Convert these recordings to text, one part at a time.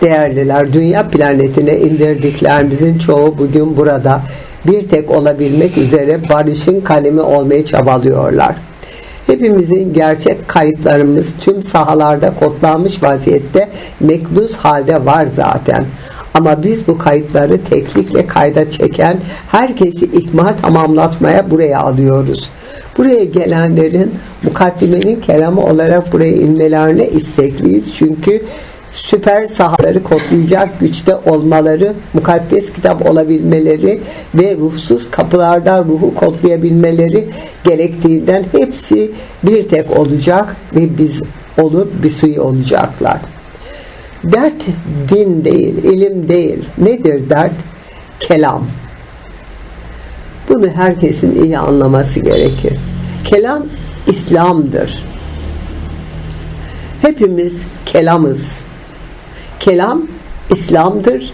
Değerliler, dünya planetine indirdiklerimizin çoğu bugün burada bir tek olabilmek üzere barışın kalemi olmaya çabalıyorlar. Hepimizin gerçek kayıtlarımız tüm sahalarda kodlanmış vaziyette meknuz halde var zaten. Ama biz bu kayıtları teklikle kayda çeken herkesi ikmal tamamlatmaya buraya alıyoruz. Buraya gelenlerin mukaddimenin kelamı olarak buraya inmelerine istekliyiz. Çünkü süper sahaları kodlayacak güçte olmaları, mukaddes kitap olabilmeleri ve ruhsuz kapılardan ruhu kodlayabilmeleri gerektiğinden hepsi bir tek olacak ve biz olup bir suyu olacaklar. Dert din değil, ilim değil. Nedir dert? Kelam. Bunu herkesin iyi anlaması gerekir. Kelam İslam'dır. Hepimiz kelamız. Kelam İslam'dır.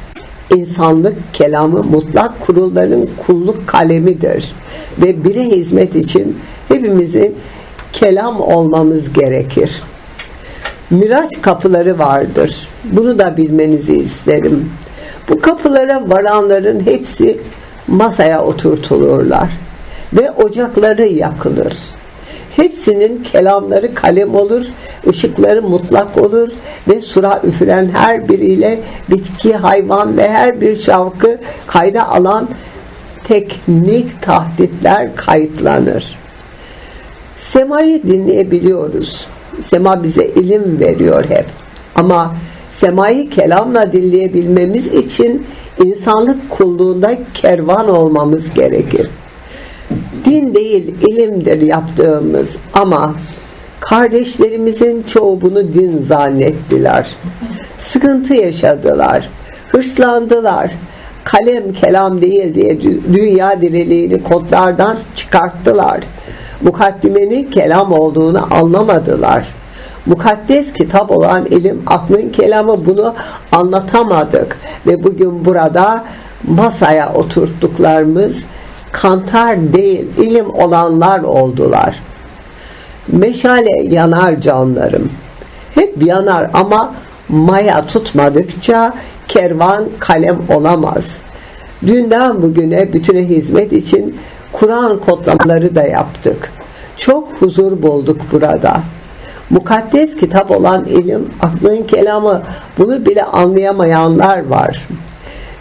İnsanlık kelamı mutlak kurulların kulluk kalemidir. Ve bire hizmet için hepimizin kelam olmamız gerekir. Miraç kapıları vardır. Bunu da bilmenizi isterim. Bu kapılara varanların hepsi masaya oturtulurlar ve ocakları yakılır. Hepsinin kelamları kalem olur, ışıkları mutlak olur ve sura üfüren her biriyle bitki, hayvan ve her bir şavkı kayda alan teknik tahditler kayıtlanır. Semayı dinleyebiliyoruz. Sema bize ilim veriyor hep. Ama semayı kelamla dinleyebilmemiz için insanlık kulluğunda kervan olmamız gerekir. Din değil ilimdir yaptığımız ama kardeşlerimizin çoğu bunu din zannettiler. Sıkıntı yaşadılar, hırslandılar. Kalem kelam değil diye dünya diriliğini kodlardan çıkarttılar. Mukaddimenin kelam olduğunu anlamadılar. Mukaddes kitap olan ilim aklın kelamı bunu anlatamadık ve bugün burada masaya oturttuklarımız kantar değil ilim olanlar oldular. Meşale yanar canlarım. Hep yanar ama maya tutmadıkça kervan kalem olamaz. Dünden bugüne bütüne hizmet için Kur'an kodlamaları da yaptık. Çok huzur bulduk burada. Mukaddes kitap olan ilim, aklın kelamı bunu bile anlayamayanlar var.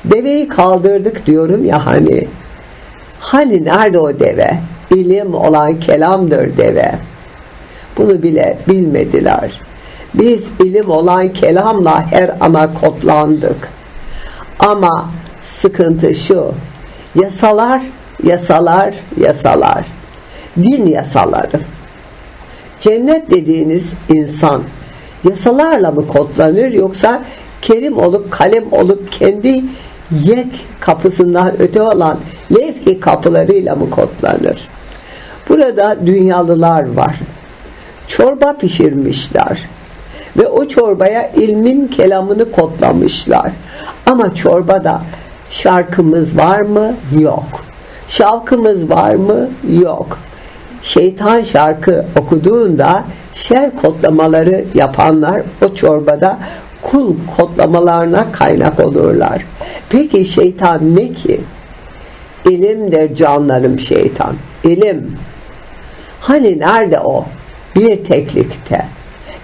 Deveyi kaldırdık diyorum ya hani. Hani nerede o deve? İlim olan kelamdır deve. Bunu bile bilmediler. Biz ilim olan kelamla her ana kodlandık. Ama sıkıntı şu. Yasalar, yasalar, yasalar. Din yasaları. Cennet dediğiniz insan yasalarla mı kodlanır yoksa kerim olup kalem olup kendi yek kapısından öte olan levhi kapılarıyla mı kodlanır? Burada dünyalılar var. Çorba pişirmişler. Ve o çorbaya ilmin kelamını kodlamışlar. Ama çorbada şarkımız var mı? Yok. Şavkımız var mı? Yok. Şeytan şarkı okuduğunda şer kodlamaları yapanlar o çorbada kul kodlamalarına kaynak olurlar. Peki şeytan ne ki? İlimdir canlarım şeytan. İlim. Hani nerede o? Bir teklikte.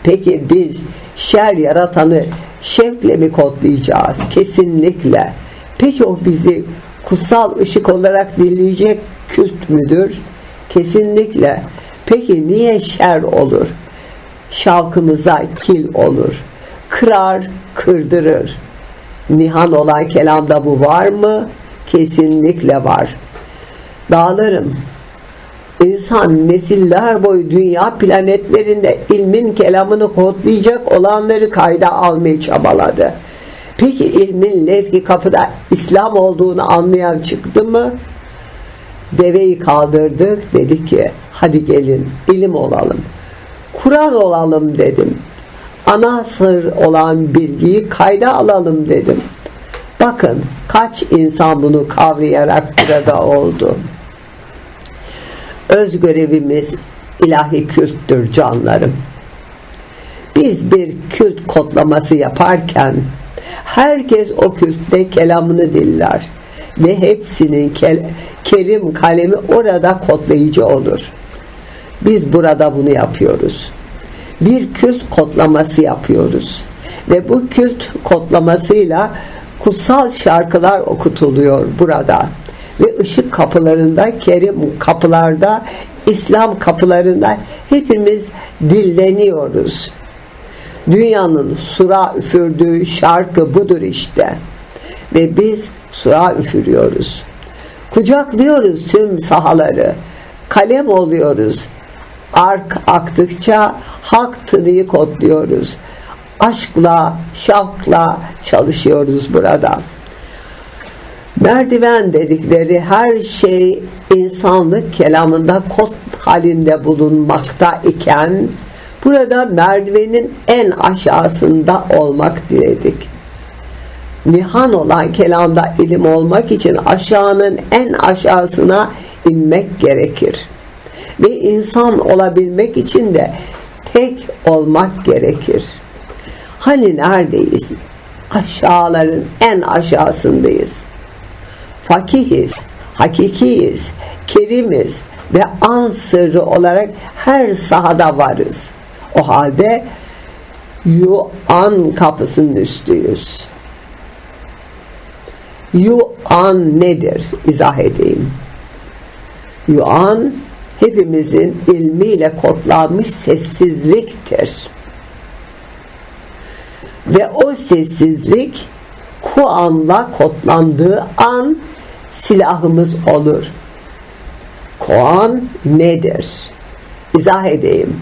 Peki biz şer yaratanı şevkle mi kodlayacağız? Kesinlikle. Peki o bizi kutsal ışık olarak dinleyecek kült müdür? Kesinlikle. Peki niye şer olur? Şavkımıza kil olur. Kırar, kırdırır. Nihan olan kelamda bu var mı? Kesinlikle var. Dağlarım. İnsan nesiller boyu dünya planetlerinde ilmin kelamını kodlayacak olanları kayda almayı çabaladı. Peki ilmin levhi kapıda İslam olduğunu anlayan çıktı mı? Deveyi kaldırdık dedi ki hadi gelin ilim olalım. Kur'an olalım dedim. Ana sır olan bilgiyi kayda alalım dedim. Bakın kaç insan bunu kavrayarak burada oldu. Öz görevimiz ilahi külttür canlarım. Biz bir kült kodlaması yaparken Herkes o kültte kelamını diller ve hepsinin kerim kalemi orada kodlayıcı olur. Biz burada bunu yapıyoruz. Bir kült kodlaması yapıyoruz. Ve bu kült kodlamasıyla kutsal şarkılar okutuluyor burada. Ve ışık kapılarında, kerim kapılarda, İslam kapılarında hepimiz dilleniyoruz. Dünyanın sura üfürdüğü şarkı budur işte. Ve biz sura üfürüyoruz. Kucaklıyoruz tüm sahaları. Kalem oluyoruz. Ark aktıkça hak tınıyı kodluyoruz. Aşkla, şavkla çalışıyoruz burada. Merdiven dedikleri her şey insanlık kelamında kod halinde bulunmakta iken burada merdivenin en aşağısında olmak diledik. Nihan olan kelamda ilim olmak için aşağının en aşağısına inmek gerekir. Ve insan olabilmek için de tek olmak gerekir. Hani neredeyiz? Aşağıların en aşağısındayız. Fakihiz, hakikiyiz, kerimiz ve an sırrı olarak her sahada varız. O halde Yuan kapısının üstüyüz. Yuan nedir? İzah edeyim. Yuan hepimizin ilmiyle kodlanmış sessizliktir. Ve o sessizlik Kuan'la kodlandığı an silahımız olur. Kuan nedir? İzah edeyim.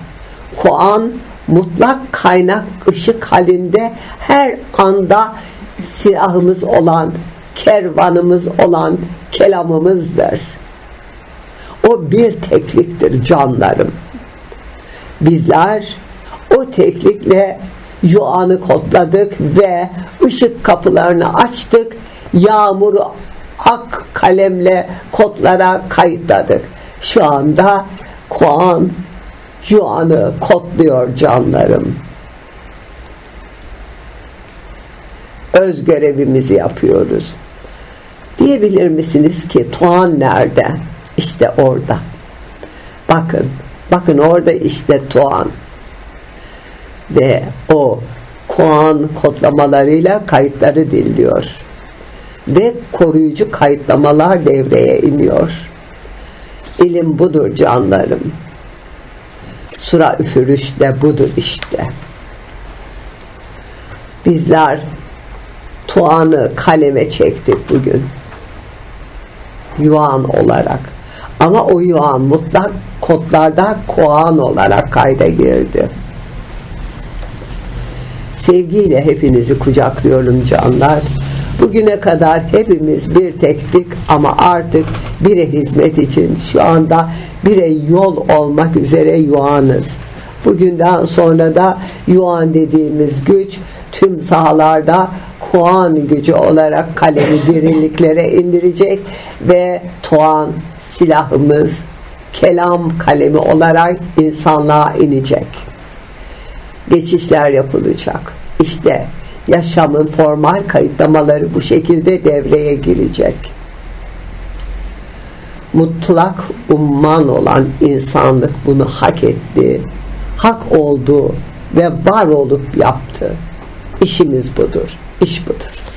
Kuan mutlak kaynak ışık halinde her anda silahımız olan, kervanımız olan kelamımızdır. O bir tekliktir canlarım. Bizler o teklikle Yuan'ı kodladık ve ışık kapılarını açtık. Yağmuru ak kalemle kodlara kayıtladık. Şu anda Kuan Yuan'ı kodluyor canlarım. Öz görevimizi yapıyoruz. Diyebilir misiniz ki Tuan nerede? İşte orada. Bakın, bakın orada işte Tuan. Ve o Kuan kodlamalarıyla kayıtları dinliyor. Ve koruyucu kayıtlamalar devreye iniyor. İlim budur canlarım. Sura üfürüş de budur işte. Bizler Tuan'ı kaleme çektik bugün. Yuan olarak. Ama o Yuan mutlak kodlarda Koan olarak kayda girdi. Sevgiyle hepinizi kucaklıyorum canlar. Bugüne kadar hepimiz bir tektik ama artık bire hizmet için şu anda bire yol olmak üzere yuanız. Bugünden sonra da yuan dediğimiz güç tüm sahalarda Kuan gücü olarak kalemi derinliklere indirecek ve Tuan silahımız kelam kalemi olarak insanlığa inecek. Geçişler yapılacak. İşte yaşamın formal kayıtlamaları bu şekilde devreye girecek. Mutlak umman olan insanlık bunu hak etti, hak oldu ve var olup yaptı. İşimiz budur, iş budur.